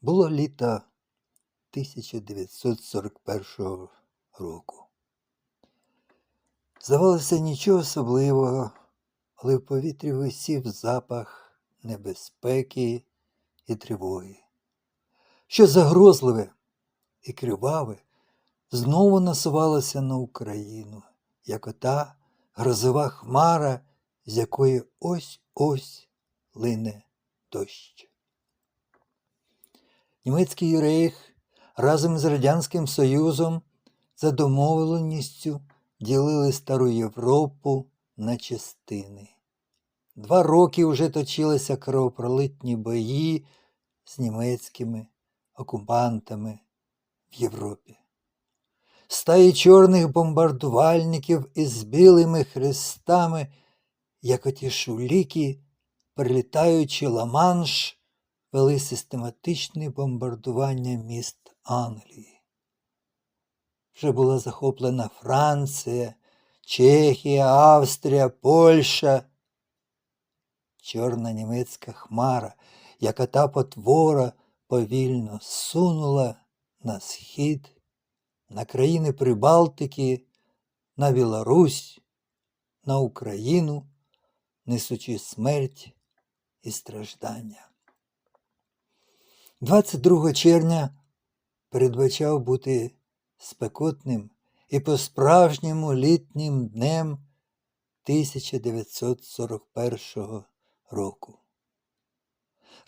Було літо 1941 року. Здавалося, нічого особливого, але в повітрі висів запах небезпеки і тривоги. Що загрозливе і криваве знову насувалося на Україну, як ота грозова хмара, з якої ось-ось лине дощ. Німецький рейх разом з Радянським Союзом за домовленістю ділили Стару Європу на частини. Два роки вже точилися кровопролитні бої з німецькими окупантами в Європі. Стаї чорних бомбардувальників із білими хрестами, як оті шуліки, прилітаючи Ла-Манш, вели систематичне бомбардування міст Англії. Вже була захоплена Франція, Чехія, Австрія, Польща. Чорна німецька хмара, яка та потвора повільно сунула на схід, на країни Прибалтики, на Білорусь, на Україну, несучи смерть і страждання. 22 червня передбачав бути спекотним і по-справжньому літнім днем 1941 року.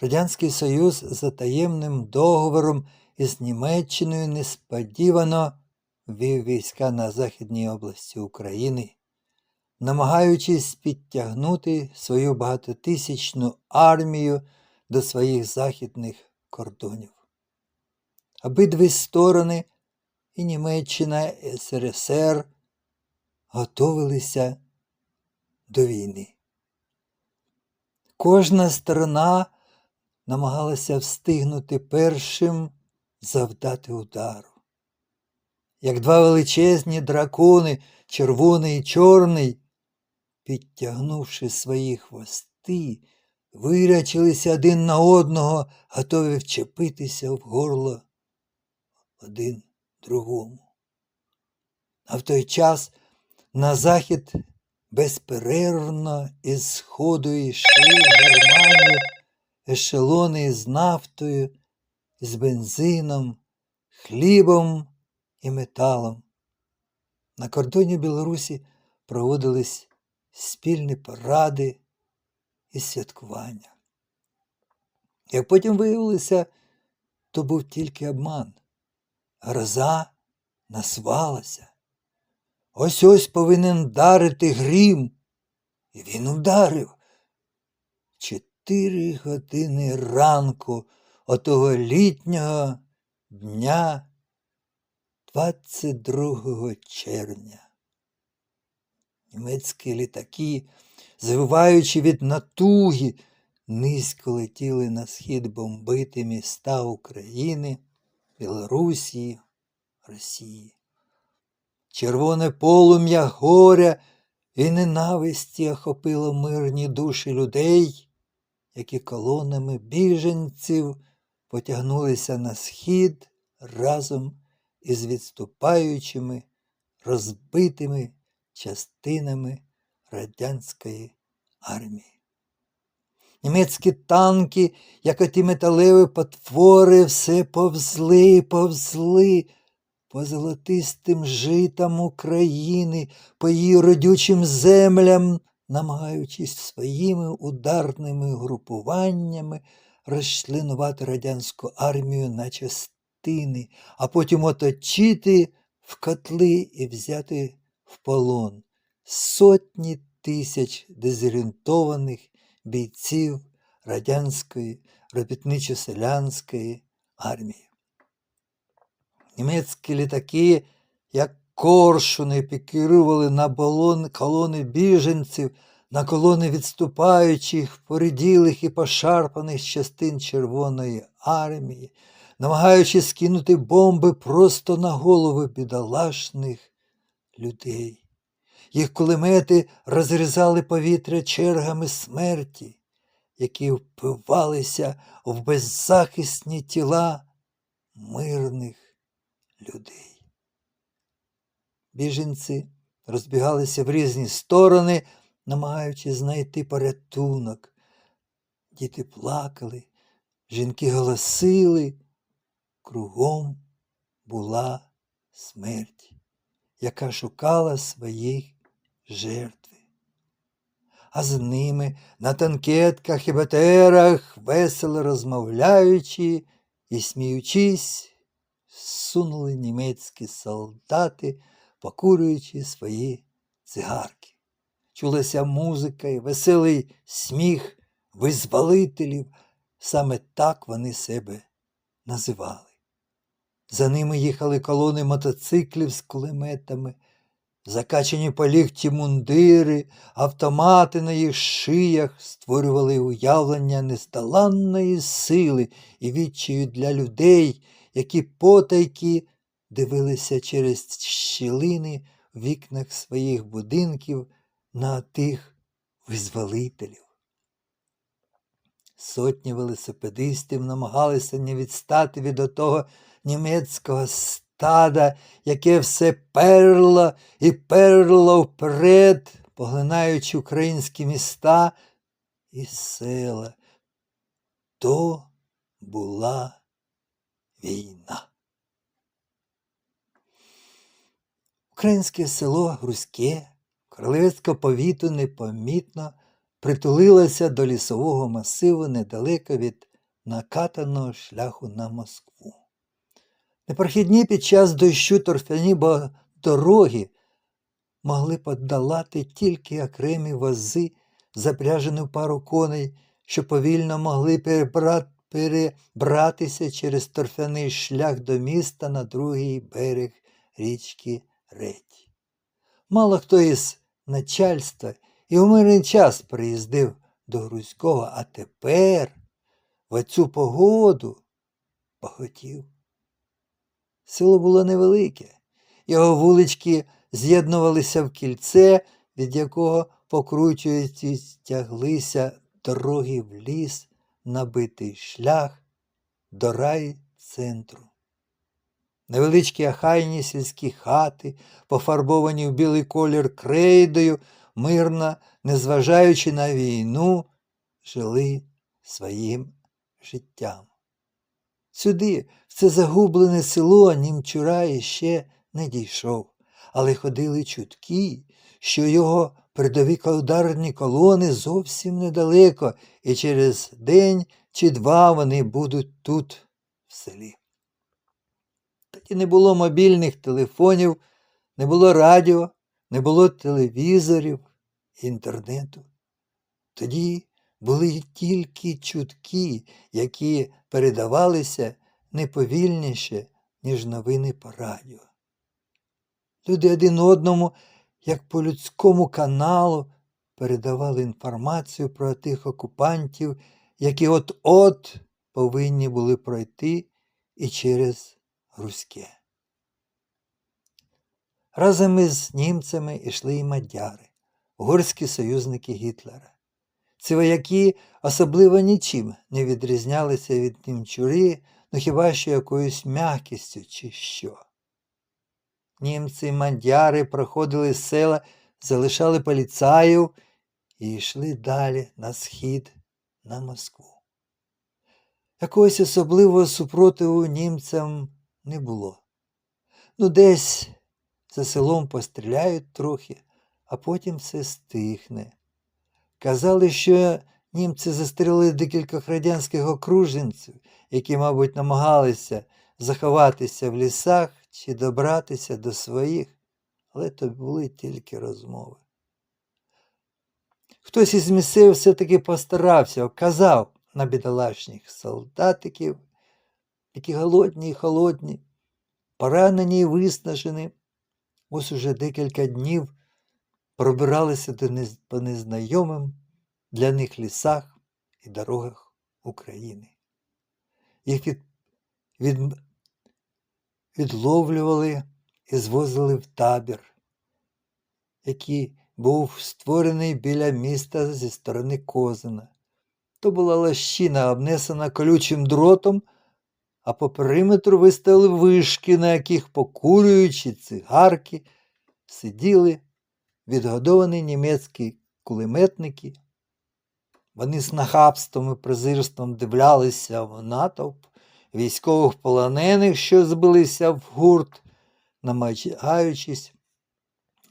Радянський Союз за таємним договором із Німеччиною несподівано ввів війська на Західній області України, намагаючись підтягнути свою багатотисячну армію до своїх західних кордонів. Обидві сторони, і Німеччина, і СРСР, готовилися до війни. Кожна сторона намагалася встигнути першим завдати удару. Як два величезні дракони, червоний і чорний, підтягнувши свої хвости, вирячилися один на одного, готові вчепитися в горло один другому. А в той час на захід безперервно із сходу йшли в Германію ешелони з нафтою, з бензином, хлібом і металом. На кордоні Білорусі проводились спільні поради і святкування. Як потім виявилося, то був тільки обман. Гроза насвалася. Ось ось повинен вдарити грім. І він вдарив. Чотири години ранку отого літнього дня 22 червня. Німецькі літаки, завиваючи від натуги, низько летіли на схід бомбити міста України, Білорусі, Росії. Червоне полум'я горя і ненависті охопило мирні душі людей, які колонами біженців потягнулися на схід разом із відступаючими, розбитими частинами радянської армії. Німецькі танки, як оті металеві потвори, все повзли, повзли по золотистим житам України, по її родючим землям, намагаючись своїми ударними групуваннями розчленувати радянську армію на частини, а потім оточити в котли і взяти в полон сотні тисяч дезорієнтованих бійців радянської робітничо-селянської армії. Німецькі літаки, як коршуни, пікірували на балон колони біженців, на колони відступаючих, поріділих і пошарпаних частин Червоної армії, намагаючись скинути бомби просто на голови бідолашних людей. Їх кулемети розрізали повітря чергами смерті, які впивалися в беззахисні тіла мирних людей. Біженці розбігалися в різні сторони, намагаючись знайти порятунок. Діти плакали, жінки голосили, кругом була смерть, яка шукала своїх жертви. А з ними на танкетках і БТРах, весело розмовляючи і сміючись, сунули німецькі солдати, покурюючи свої цигарки. Чулася музика і веселий сміх визволителів, саме так вони себе називали. За ними їхали колони мотоциклів з кулеметами, закачані по лікті мундири, автомати на їх шиях створювали уявлення нездоланної сили і відчаю для людей, які потайки дивилися через щілини в вікнах своїх будинків на тих визволителів. Сотні велосипедистів намагалися не відстати від отого німецького стада, яке все перло і перло вперед, поглинаючи українські міста і села. То була війна. Українське село Грузьке, королевського повіту непомітно притулилося до лісового масиву недалеко від накатаного шляху на Москву. Непрохідні під час дощу торфяні дороги могли подолати тільки окремі вози, запряжені в пару коней, що повільно могли перебра... перебратися через торфяний шлях до міста на другий берег річки Редь. Мало хто із начальства і у мирний час приїздив до Грузького, а тепер в оцю погоду похотів. Село було невелике, його вулички з'єднувалися в кільце, від якого, покручуючись, тяглися дороги в ліс, набитий шлях до райцентру. Невеличкі ахайні сільські хати, пофарбовані в білий колір крейдою, мирно, незважаючи на війну, жили своїм життям. Сюди, в це загублене село, німчура іще не дійшов, але ходили чутки, що його передові ударні колони зовсім недалеко, і через день чи два вони будуть тут, в селі. Тоді не було мобільних телефонів, не було радіо, не було телевізорів, інтернету. Тоді були тільки чутки, які передавалися не повільніше, ніж новини по радіо. Люди один одному, як по людському каналу, передавали інформацію про тих окупантів, які от-от повинні були пройти і через Руське. Разом із німцями йшли і мадяри, угорські союзники Гітлера. Ці вояки особливо нічим не відрізнялися від німчури, ну хіба що якоюсь м'якістю чи що. Німці мандяри проходили села, залишали поліцаїв і йшли далі на схід на Москву. Якогось особливого супротиву німцям не було. Ну, десь за селом постріляють трохи, а потім все стихне. Казали, що німці застрелили декількох радянських окруженців, які, мабуть, намагалися заховатися в лісах чи добратися до своїх, але то були тільки розмови. Хтось із місцевих все-таки постарався, вказав на бідолашніх солдатиків, які голодні і холодні, поранені і виснажені. Ось уже декілька днів пробиралися по незнайомим для них лісах і дорогах України. Їх від... Від... відловлювали і звозили в табір, який був створений біля міста зі сторони Козина. То була лощина, обнесена колючим дротом, а по периметру виставили вишки, на яких, покурюючи цигарки, сиділи відгодовані німецькі кулеметники. Вони з нахабством і презирством дивлялися в натовп військових полонених, що збилися в гурт, намагаючись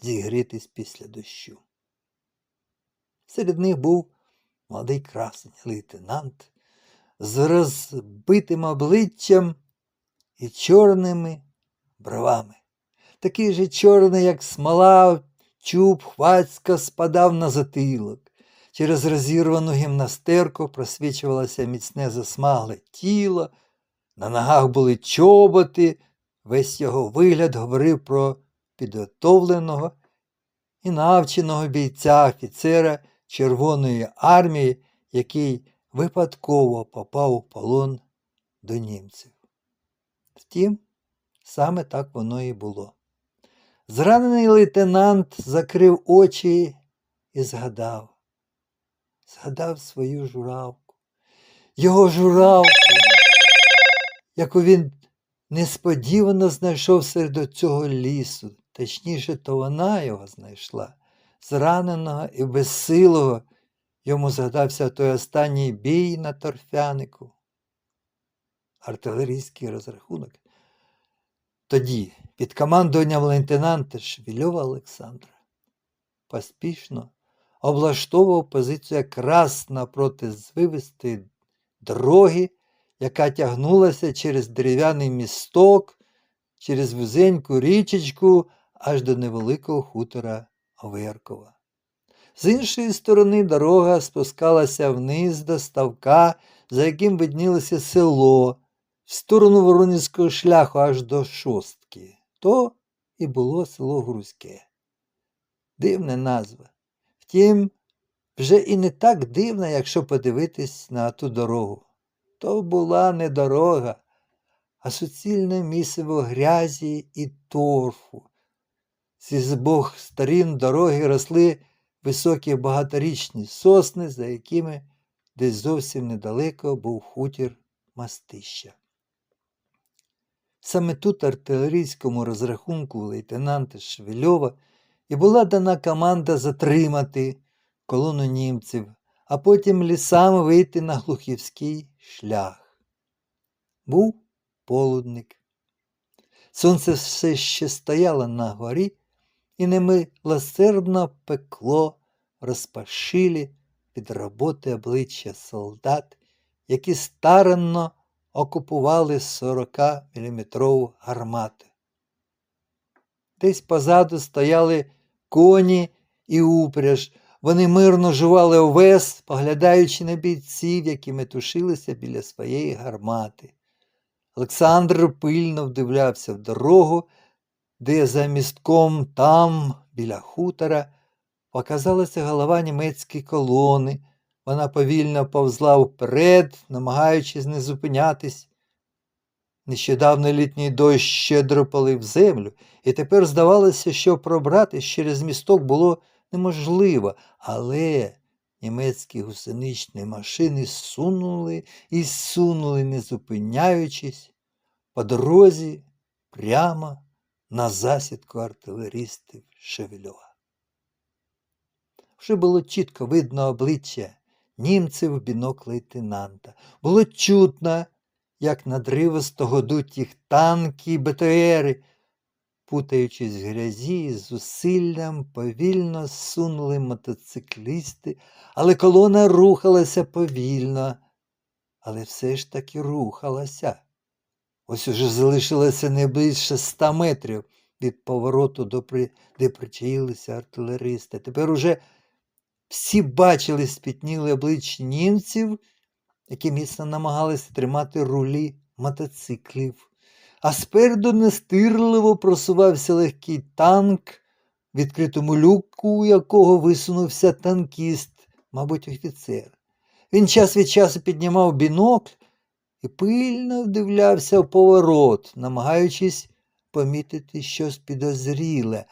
зігрітись після дощу. Серед них був молодий красень лейтенант з розбитим обличчям і чорними бровами. Такий же чорний, як смола, чуб хвацько спадав на затилок. Через розірвану гімнастерку просвічувалося міцне засмагле тіло, на ногах були чоботи, весь його вигляд говорив про підготовленого і навченого бійця офіцера Червоної армії, який випадково попав у полон до німців. Втім, саме так воно і було. Зранений лейтенант закрив очі і згадав. Згадав свою журавку, його журавку, яку він несподівано знайшов серед цього лісу. Точніше, то вона його знайшла, зраненого і безсилого. Йому згадався той останній бій на торфянику. Артилерійський розрахунок. Тоді під командуванням лейтенанта Швільова Олександра поспішно облаштовував позицію якраз напроти звивистої дороги, яка тягнулася через дерев'яний місток, через вузеньку річечку аж до невеликого хутора Оверкова. З іншої сторони дорога спускалася вниз до ставка, за яким виднілося село, в сторону Воронівського шляху аж до шостки. То і було село Грузьке. Дивна назва. Втім, вже і не так дивна, якщо подивитись на ту дорогу. То була не дорога, а суцільне місиво грязі і торфу. Зі збох сторін дороги росли високі багаторічні сосни, за якими десь зовсім недалеко був хутір мастища. Саме тут артилерійському розрахунку лейтенанта Швельова і була дана команда затримати колону німців, а потім лісами вийти на глухівський шлях. Був полудник. Сонце все ще стояло на горі і немилосердно пекло розпашилі від роботи обличчя солдат, які старанно окупували 40-мм гармати. Десь позаду стояли коні і упряж. Вони мирно жували овес, поглядаючи на бійців, які метушилися біля своєї гармати. Олександр пильно вдивлявся в дорогу, де за містком там, біля хутора, показалася голова німецької колони. Вона повільно повзла вперед, намагаючись не зупинятись. Нещодавно літній дощ щедро полив землю, і тепер здавалося, що пробратись через місток було неможливо, але німецькі гусеничні машини сунули і сунули, не зупиняючись, по дорозі прямо на засідку артилеристів Шевельова. Вже було чітко видно обличчя німців в бінок лейтенанта. Було чутно, як надривисто годуть їх танки і БТРи, путаючись в грязі, з зусиллям повільно сунули мотоциклісти, але колона рухалася повільно, але все ж таки рухалася. Ось уже залишилося не більше ста метрів від повороту, до при... де причаїлися артилеристи. Тепер уже всі бачили спітніли обличчя німців, які міцно намагалися тримати рулі мотоциклів. А спереду нестирливо просувався легкий танк, в відкритому люку якого висунувся танкіст, мабуть, офіцер. Він час від часу піднімав бінокль і пильно вдивлявся в поворот, намагаючись помітити щось підозріле,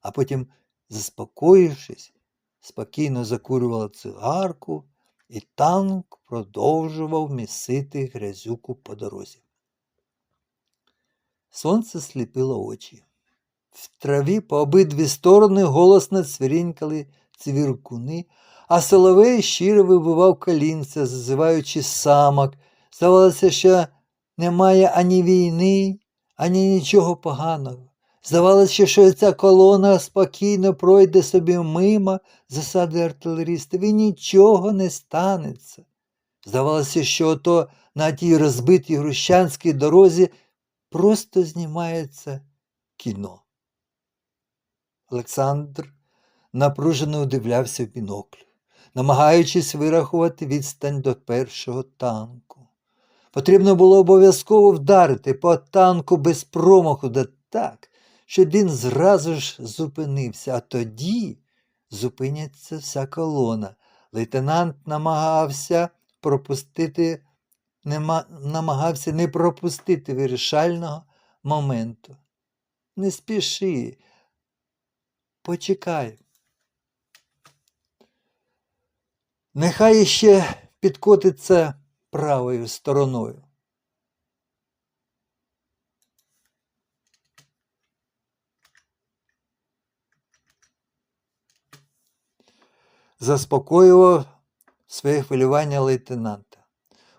а потім, заспокоївшись, спокійно закурювала цигарку і танк продовжував місити грязюку по дорозі. Сонце сліпило очі. В траві по обидві сторони голосно цвірінькали цвіркуни, а соловей щиро вибивав колінця, зазиваючи самок. Здавалося, що немає ані війни, ані нічого поганого. Здавалося, що ця колона спокійно пройде собі мимо засади артилерістів і нічого не станеться. Здавалося, що ото на тій розбитій грущанській дорозі просто знімається кіно. Олександр напружено удивлявся в бінокль, намагаючись вирахувати відстань до першого танку. Потрібно було обов'язково вдарити по танку без промаху да так, щоб він зразу ж зупинився, а тоді зупиняться вся колона. Лейтенант намагався пропустити, нема, намагався не пропустити вирішального моменту. Не спіши, почекай. Нехай ще підкотиться правою стороною. Заспокоював своє хвилювання лейтенанта.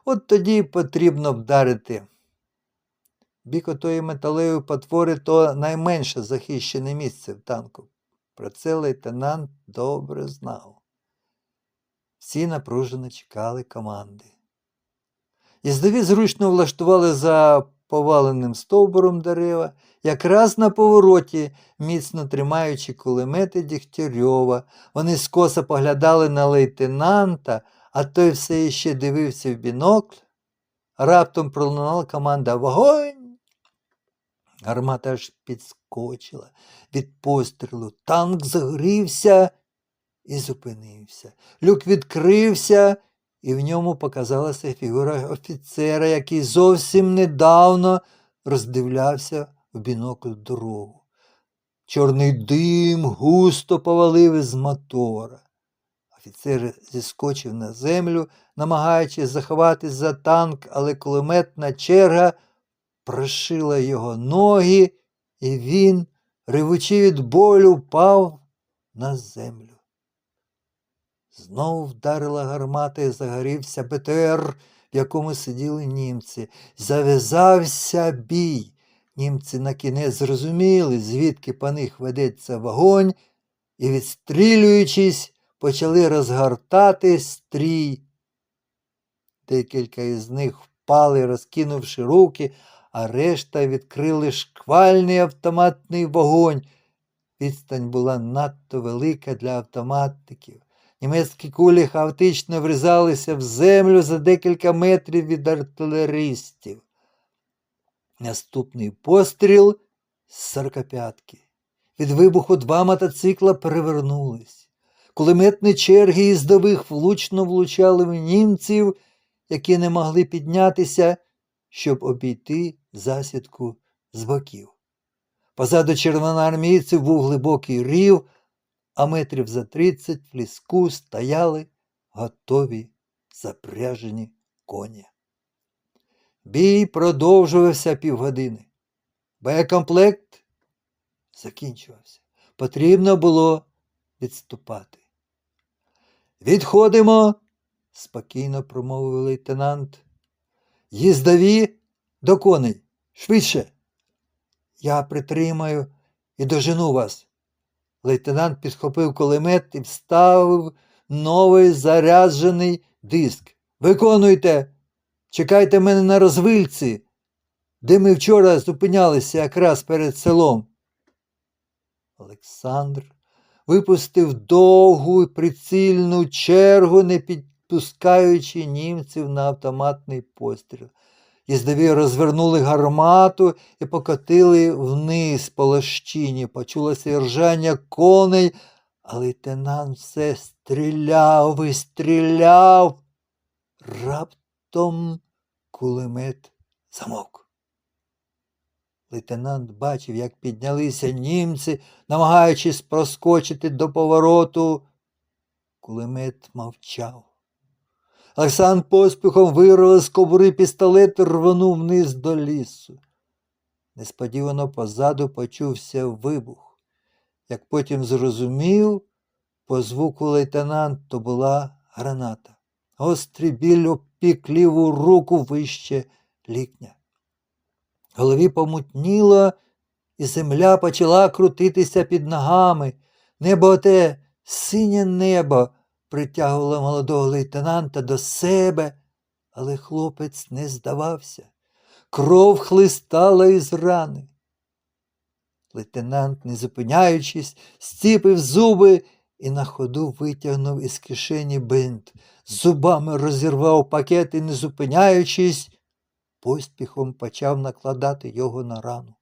От тоді потрібно вдарити. Бік отої металевої потвори то найменше захищене місце в танку. Про це лейтенант добре знав. Всі напружено чекали команди. Їздові зручно влаштували за поваленим стовбуром дерева, якраз на повороті, міцно тримаючи кулемети Дігтярьова, вони скоса поглядали на лейтенанта, а той все іще дивився в бінокль. Раптом пролунала команда Вогонь! Гармата аж підскочила від пострілу. Танк загорівся і зупинився. Люк відкрився, і в ньому показалася фігура офіцера, який зовсім недавно роздивлявся в бінокль дорогу. Чорний дим густо повалив із мотора. Офіцер зіскочив на землю, намагаючись заховатись за танк, але кулеметна черга прошила його ноги, і він, ревучи від болю, впав на землю. Знову вдарила гармата і загорівся БТР, в якому сиділи німці. Зав'язався бій. Німці на кінець зрозуміли, звідки по них ведеться вогонь, і, відстрілюючись, почали розгортати стрій. Декілька із них впали, розкинувши руки, а решта відкрили шквальний автоматний вогонь. Відстань була надто велика для автоматників. Німецькі кулі хаотично врізалися в землю за декілька метрів від артилеристів. Наступний постріл з сорокоп'ятки. Від вибуху два мотоцикла перевернулись. Кулеметні черги їздових влучно влучали в німців, які не могли піднятися, щоб обійти засідку з боків. Позаду червоноармійців був глибокий рів, а метрів за тридцять в ліску стояли готові запряжені коні. Бій продовжувався півгодини. Боєкомплект закінчувався. Потрібно було відступати. Відходимо, спокійно промовив лейтенант. Їздові до коней. Швидше. Я притримаю і дожену вас. Лейтенант підхопив кулемет і вставив новий заряджений диск. Виконуйте, чекайте мене на розвильці, де ми вчора зупинялися якраз перед селом. Олександр випустив довгу прицільну чергу, не підпускаючи німців на автоматний постріл. Їздові розвернули гармату і покотили вниз по лощині. Почулося ржання коней, а лейтенант все стріляв і стріляв. Раптом кулемет замовк. Лейтенант бачив, як піднялися німці, намагаючись проскочити до повороту. Кулемет мовчав. Олександр поспіхом вирвав з кобури пістолет і рвонув вниз до лісу. Несподівано позаду почувся вибух. Як потім зрозумів, по звуку лейтенант була граната. Гострий біль обпік ліву руку вище лікня. Голові помутніло, і земля почала крутитися під ногами. Небо оте синє небо притягувало молодого лейтенанта до себе, але хлопець не здавався. Кров хлистала із рани. Лейтенант, не зупиняючись, стіпив зуби і на ходу витягнув із кишені бинт, зубами розірвав пакет і, не зупиняючись, поспіхом почав накладати його на рану.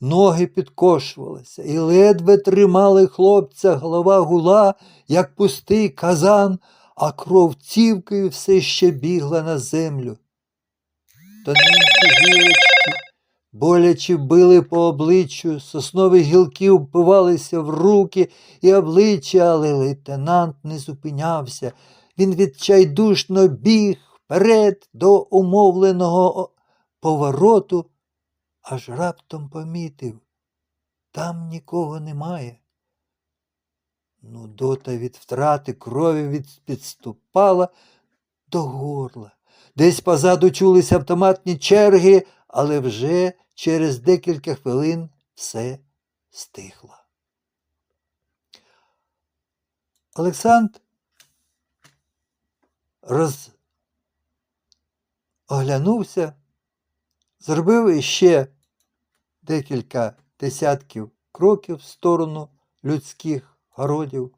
Ноги підкошувалися і ледве тримали хлопця, голова гула, як пустий казан, а кров цівкою все ще бігла на землю. Тоненькі гілочки боляче били по обличчю, соснові гілки впивалися в руки і обличчя, але лейтенант не зупинявся. Він відчайдушно біг вперед до умовленого повороту, аж раптом помітив. Там нікого немає. Нудота від втрати крові від, підступала до горла. Десь позаду чулися автоматні черги, але вже через декілька хвилин все стихло. Олександр роз... оглянувся, зробив іще декілька десятків кроків в сторону людських городів,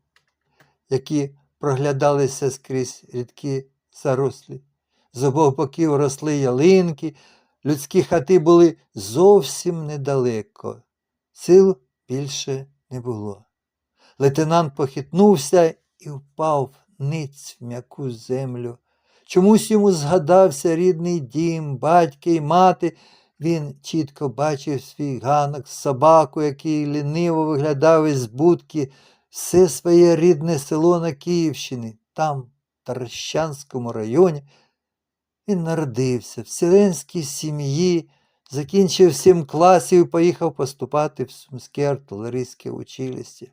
які проглядалися скрізь рідкі зарослі. З обох боків росли ялинки, людські хати були зовсім недалеко. Сил більше не було. Лейтенант похитнувся і впав ниць в м'яку землю. Чомусь йому згадався рідний дім, батьки й мати. Він чітко бачив свій ганок, собаку, який ліниво виглядав із будки, все своє рідне село на Київщині, там, в Таращанському районі. Він народився в селенській сім'ї, закінчив сім класів і поїхав поступати в Сумське артилерійське училище.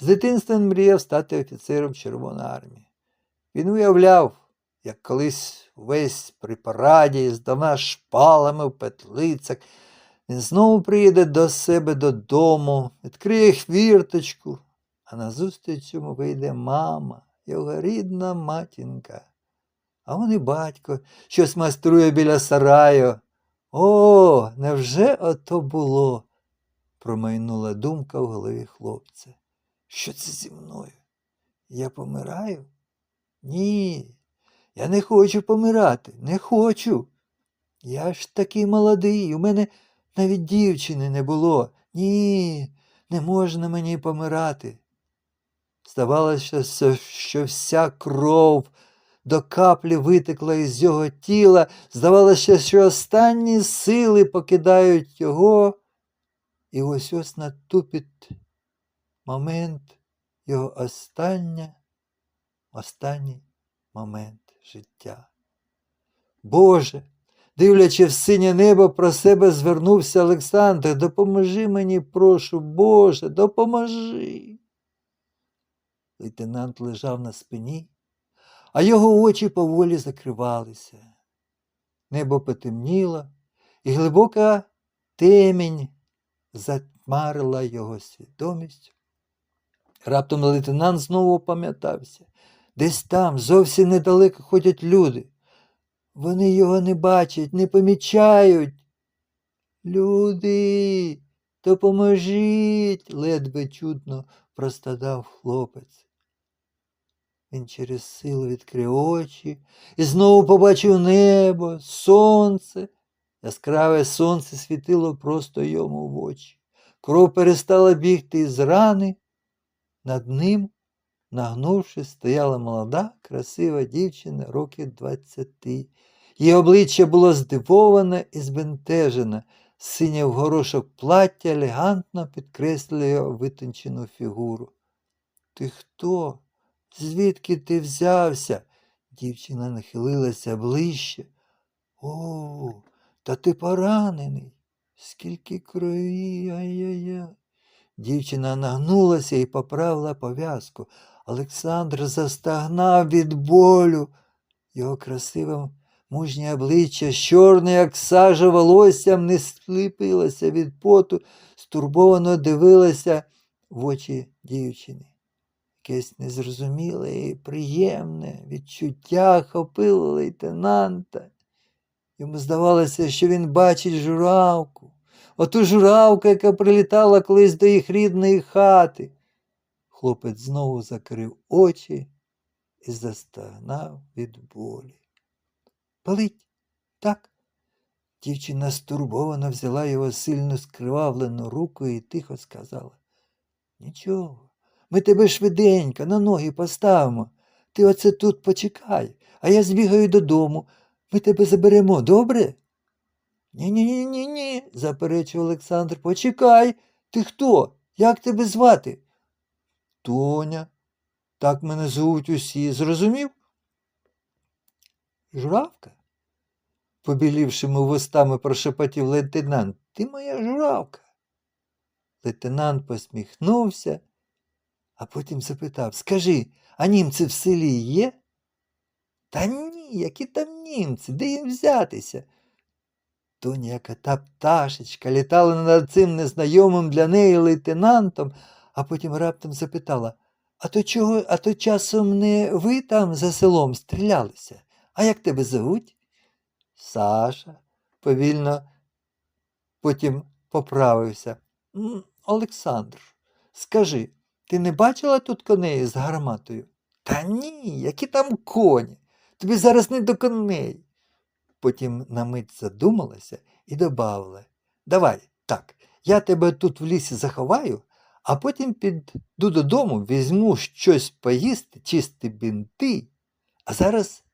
З дитинства мріяв стати офіцером Червоної армії. Він уявляв, як колись весь при параді з двома шпалами в петлицях, він знову приїде до себе додому, відкриє хвірточку, а назустріч йому вийде мама, його рідна матінка. А он і батько щось майструє біля сараю. О, невже ото було? промайнула думка в голові хлопця. Що це зі мною? Я помираю? Ні, я не хочу помирати, не хочу. Я ж такий молодий, у мене навіть дівчини не було. Ні, не можна мені помирати. Здавалося, що вся кров до каплі витекла із його тіла, здавалося, що останні сили покидають його, і ось ось натупить момент його остання, останній момент життя. Боже, дивлячи в синє небо, про себе звернувся Олександр. Допоможи мені, прошу, Боже, допоможи. Лейтенант лежав на спині, а його очі поволі закривалися. Небо потемніло, і глибока темінь затмарила його свідомість. Раптом лейтенант знову опам'ятався. Десь там, зовсім недалеко ходять люди. Вони його не бачать, не помічають. Люди, допоможіть, ледве чутно простадав хлопець. Він через силу відкрив очі і знову побачив небо, сонце. Яскраве сонце світило просто йому в очі. Кров перестала бігти із рани. Над ним, нагнувшись, стояла молода, красива дівчина років двадцяти. Її обличчя було здивоване і збентежене. Синє в горошок плаття елегантно підкреслює витончену фігуру. Ти хто? Звідки ти взявся? Дівчина нахилилася ближче. О, та ти поранений. Скільки крові, ай-яй-яй. Дівчина нагнулася і поправила пов'язку. Олександр застагнав від болю. Його красиве мужнє обличчя, чорне, як сажа волоссям, не сліпилося від поту, стурбовано дивилася в очі дівчини. Якесь незрозуміле і приємне відчуття хопило лейтенанта. Йому здавалося, що він бачить журавку, оту журавку, яка прилітала колись до їх рідної хати. Хлопець знову закрив очі і застагнав від болі. Палить, так? Дівчина стурбовано взяла його сильно скривавлену руку і тихо сказала. Нічого, ми тебе швиденько на ноги поставимо. Ти оце тут почекай, а я збігаю додому. Ми тебе заберемо, добре? Ні, ні, ні, ні, ні, заперечив Олександр. Почекай. Ти хто? Як тебе звати? Тоня. Так мене звуть усі, зрозумів? Журавка? Побілівшими вустами прошепотів лейтенант. Ти моя журавка. Лейтенант посміхнувся, а потім запитав Скажи, а німці в селі є? Та ні, які там німці, де їм взятися? Яка та пташечка, літала над цим незнайомим для неї лейтенантом, а потім раптом запитала А то чого, а то часом не ви там за селом стрілялися? А як тебе зовуть? Саша, повільно потім поправився. Олександр, скажи, ти не бачила тут коней з гарматою? Та ні, які там коні. Тобі зараз не до коней. Потім на мить задумалася і добавила Давай, так, я тебе тут в лісі заховаю, а потім піду додому, візьму щось поїсти, чисти бінти, а зараз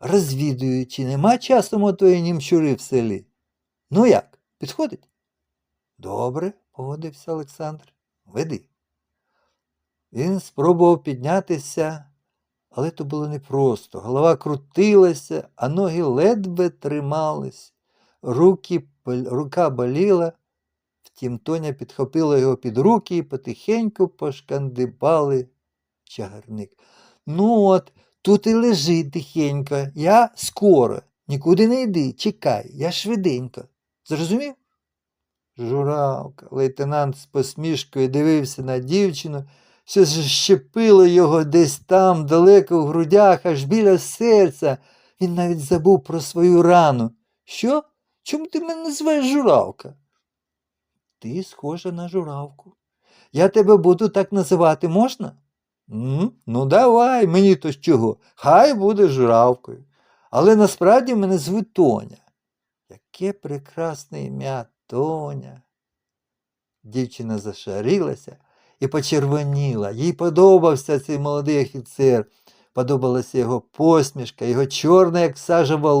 розвідую, чи нема часом отої німчури в селі. Ну як, підходить? Добре, погодився Олександр. Веди. Він спробував піднятися, але то було непросто. Голова крутилася, а ноги ледве тримались. Руки, рука боліла. Втім, Тоня підхопила його під руки і потихеньку пошкандибали чагарник. Ну от, тут і лежи тихенько. Я скоро. Нікуди не йди, чекай, я швиденько. Зрозумів? Журавка, лейтенант з посмішкою дивився на дівчину, що щепило його десь там, далеко в грудях, аж біля серця. Він навіть забув про свою рану. Що? Чому ти мене називаєш журавка? Ти схожа на журавку. Я тебе буду так називати можна? «М? Ну, давай, мені то з чого. Хай буде журавкою. Але насправді мене звуть Тоня. Яке прекрасне ім'я Тоня. Дівчина зашарілася і почервоніла. Їй подобався цей молодий офіцер, подобалася його посмішка, його чорне, як сажа волосся.